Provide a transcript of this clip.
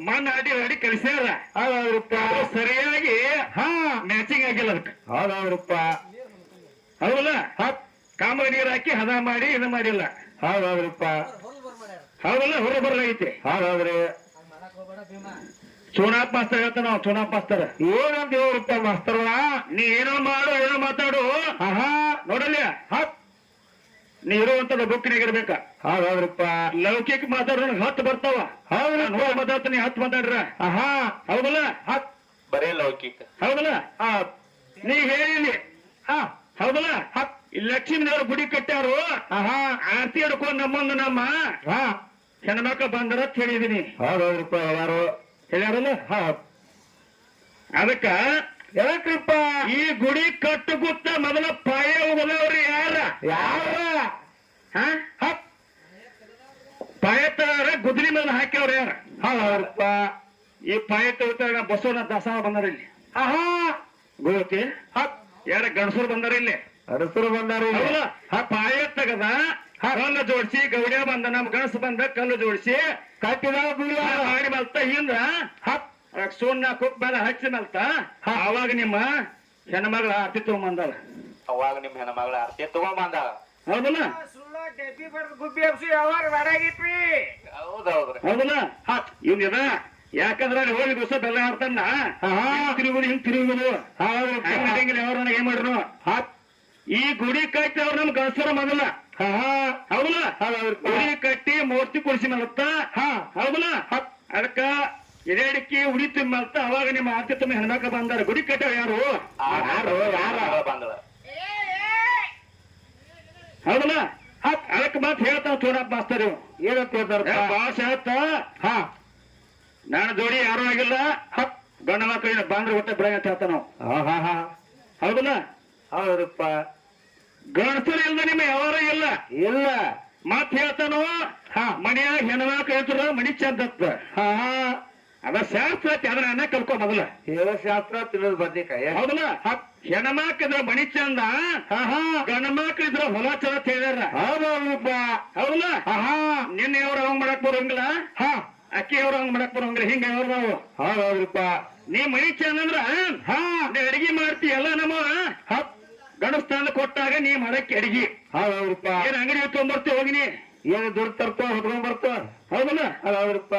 ಮಣ್ಣು ಅಡಿ ಅಡಿ ಕಲಿಸ್ಯಾರ. ಹೌದೌದ್ರಪ್ಪ ಸರಿಯಾಗಿ ಹಾ. ಮ್ಯಾಚಿಂಗ್ ಆಗಿಲ್ಲ ಅದಕ್ಕೆ. ಹೌದೌದ್ರಪ್ಪ ಹೌದಲ್ಲ? ಕಾಮರ ಕಾಮ ನೀರ್ ಹಾಕಿ ಹದ ಮಾಡಿ ಇದು ಮಾಡಿಲ್ಲ. ಹೌದೌದ್ರಪ್ಪ ಹೌದಲ್ಲ? ಹೊರ ಬರಲಾಗೈತಿ ಹೌದೌದ್ರಿ ಚೂನಾಪ್ ಮಾಸ್ತರ್ ಹೇಳ್ತಾನ ನಾವು ಚೂನಾಪ್ ಮಾಸ್ತರ್ ಏನಂತ ಹೇಳ್ರಪ್ಪ ಮಾಸ್ತರ್ ನೀ ಏನೋ ಮಾಡು ಏನೋ ಮಾತಾಡು. ಆಹಾ. ನೋಡಲ್ಲ? ಹತ್ ನೀ ಇರುವಂತದ ಬುಕ್ಕಿನಾಗ ಇರ್ಬೇಕ ಹೌದೌದ್ರಪ್ಪ. ಲೌಕಿಕ ಮಾತಾಡೋ ಹತ್ತು ಬರ್ತಾವ. ಹೌದು ನೋಡಿ ಮಾತಾಡ್ತಾನೆ ಹತ್ತು ಮಾತಾಡ್ರ. ಆಹಾ. ಹೌದಲ್ಲ? ಹತ್ ಬರೇ ಲೌಕಿಕ. ಹೌದಲ್ಲ? ಹಾ. ನೀ ಹೇಳಿ ಹಾ. ಹೌದಲ್ಲ? ಲಕ್ಷ್ಮೀನವ್ರ ಗುಡಿ ಕಟ್ಟ್ಯಾರು. ಆಹಾ. ಆರತಿ ಹಿಡ್ಕೊಂಡು ನಮ್ಮೊಂದು ನಮ್ಮ. ಹಾ. ಹೆಣ್ಮಕ್ಳು ಬಂದರ ಅಂತ ಹೇಳಿದೀನಿ. ಹೌದೌದ್ರಪ್ಪ ಯಾರು ಹೇಳ್ಯಾರಲ್ಲ? ಹಾ. ಅದಕ್ಕ ಯಾಕ್ರಪ್ಪ? ಈ ಗುಡಿ ಕಟ್ಟು ಗುತ್ತ ಮೊದಲ ಪಾಯ ಹೋದವ್ರು ಯಾರ? ಯಾರ? ಹ? ಗುದ್ಲಿ ಮೇಲೆ ಹಾಕ್ಯವ್ರ ಯಾರ? ಹೌದಪ್ಪ ಈ ಪಾಯ ಬಸವನ ದಾಸ ಬಂದಾರ ಇಲ್ಲಿ. ಆಹಾ ಗೋತಿ ಹತ್ ಯಾರ ಗಣಸರು ಬಂದಾರ ಇಲ್ಲಿ. ಅರಸರು ಬಂದಾರ ಪಾಯತ್ ಆ ಪಾಯ ತೆಗದ ಕಲ್ಲು ಜೋಡಿಸಿ ಗೌಡ್ಯ ಬಂದ ನಮ್ ಗಣಸ ಬಂದ ಕಲ್ಲು ಜೋಡಿಸಿ ಕಟ್ಟಿದ ಹಾಡಿ ಮಲ್ತ ಹಿಂದ ಹತ್ ಸುಣ್ಣ ಕುಕ್ ಮೇಲೆ ಹಚ್ಚಿ ಮಲ್ತ ಅವಾಗ ನಿಮ್ಮ ಹೆಣ್ಮಗಳ ಆರ್ತಿ ತಗೊಂಬಂದಾಳ. ಅವಾಗ ನಿಮ್ಮ ಹೆಣ್ಮಗಳ ಆರ್ತಿ ತಗೊಂಬಂದಾಳ. ಹೌದಲ್ಲ ಗುಬ್ಬಿ ಹಬ್ಸಿ ಯಾವಾಗ ಮಾಡಾಗಿತ್ರಿ ಹೌದೌದ್ರಿ ಹೌದಲ್ಲ ಇವ್ನ ಇದ ಯಾಕಂದ್ರ ಅಲ್ಲಿ ಹೋಗಿ ದಿವಸ ಬೆಲ್ಲ ಆಡ್ತಾನ ತಿರುಗುದು ಹಿಂಗ್ ತಿರುಗುದು ಹೌದಪ್ಪ ಹಂಗ ನಡೆಯಂಗಿಲ್ಲ ಅವ್ರನ್ನ ಏನ್ ಮಾಡ್ರು ಹತ್ ಈ ಗುಡಿ ಕಟ್ಟಿ ಅವ್ರ ನಮ್ ಗಣಸರ ಮೊದಲ ಹೌದಲ್ಲ ಗುಡಿ ಕಟ್ಟಿ ಮೂರ್ತಿ ಕುಡಿಸಿ ಮಲತ್ತ ಹಾ ಹೌದಲ್ಲ ಅದಕ್ಕ ಎಡೆಡಿಕ್ಕಿ ಉಡಿ ಮಲ್ತ ಅವಾಗ ನಿಮ್ಮ ಹೆಣ್ಣಾಕ ಹೆಣ್ಮಕ್ಳು ಬಂದಾರ ಗುಡಿ ಕಟ್ಟ ಯಾರು ಯಾರು ಯಾರ ಬಂದಳ ಹೌದಲ್ಲ? ಅದಕ್ಕೆ ಮಾತ್ ಹೇಳ್ತಾವ ಚೂಡಪ್ಪ ಮಾಸ್ತರ್. ಇವ್. ಏನಂತ ಹೇಳ್ತಾರ ಭಾಷ ಹೇಳ್ತ? ಹಾ. ನಾನು ಜೋಡಿ ಯಾರು ಆಗಿಲ್ಲ. ಗಂಡ ಮಕ್ಕಳಿನ ಬಾಂದ್ರ ಹೊಟ್ಟೆ ಬಿಡ ಅಂತ ಹೇಳ್ತಾನ ಹೌದಲ್ಲ? ಹೌದಪ್ಪ. ಗಣಸರು ಇಲ್ಲ ನಿಮ್ಮ ಯಾವಾರ ಇಲ್ಲ. ಇಲ್ಲ. ಮತ್ ಹೇಳ್ತಾನೋ? ಹಾ. ಹೆಣ್ಣು ಹೆಣ್ಮಕ್ಳು ಹೇಳ್ತಾರ ಮನಿ ಚಂದ ಹಾ. ಅದ ಶಾಸ್ತ್ರ ಅದನ್ನ ಅನ್ನ ಕಲ್ಕೊ ಮೊದಲ. ಹೇಳ ಶಾಸ್ತ್ರ ತಿನ್ನೋದು ಬಂದಿಕಾಯ ಹೌದಲ್ಲ? ಹೆಣ್ಮಕ್ಳಿದ್ರ ಮಣಿ ಚಂದ ಇದ್ರ ಹೊಲ ಚಂದ ತಿಳಿದಾರ ಹೇಳ್ಯಾರ ಹೌದೌದ್ರಪ್ಪ ಹೌದಲ್ಲ ನಿನ್ನೆ ಅವ್ರ ಹಂಗ್ ಮಾಡಕ್ ಬರೋಂಗಿಲ್ಲ? ಹಾ. ಅಕ್ಕಿ ಅವ್ರ ಹಂಗ್ ಮಾಡಕ್ ಬರೋಂಗಿಲ್ಲ ಹಿಂಗ ಅವ್ರ ನಾವು. ಹೌದೌದ್ರಪ್ಪ ನೀ ಮಣಿ ಚಂದ ಅಂದ್ರ? ಹಾ. ನೀ ಅಡಿಗೆ ಮಾಡ್ತಿ ಎಲ್ಲ ನಮ್ಮ ಗಣಸ್ಥಾನ ಕೊಟ್ಟಾಗ ನೀ ಮಾಡಕ್ಕೆ ಅಡಿಗೆ. ಹೌದೌದ್ರಪ್ಪ ಏನ್ ಅಂಗಡಿ ತೊಗೊಂಬರ್ತಿ ಹೋಗಿನಿ. ಏನು ದುಡ್ಡು ತರ್ತೋ ಹೊತ್ಕೊಂಡ್ ಬರ್ತೋ? ಹೌದಲ್ಲ? ಹೌದೌದ್ರಪ್ಪ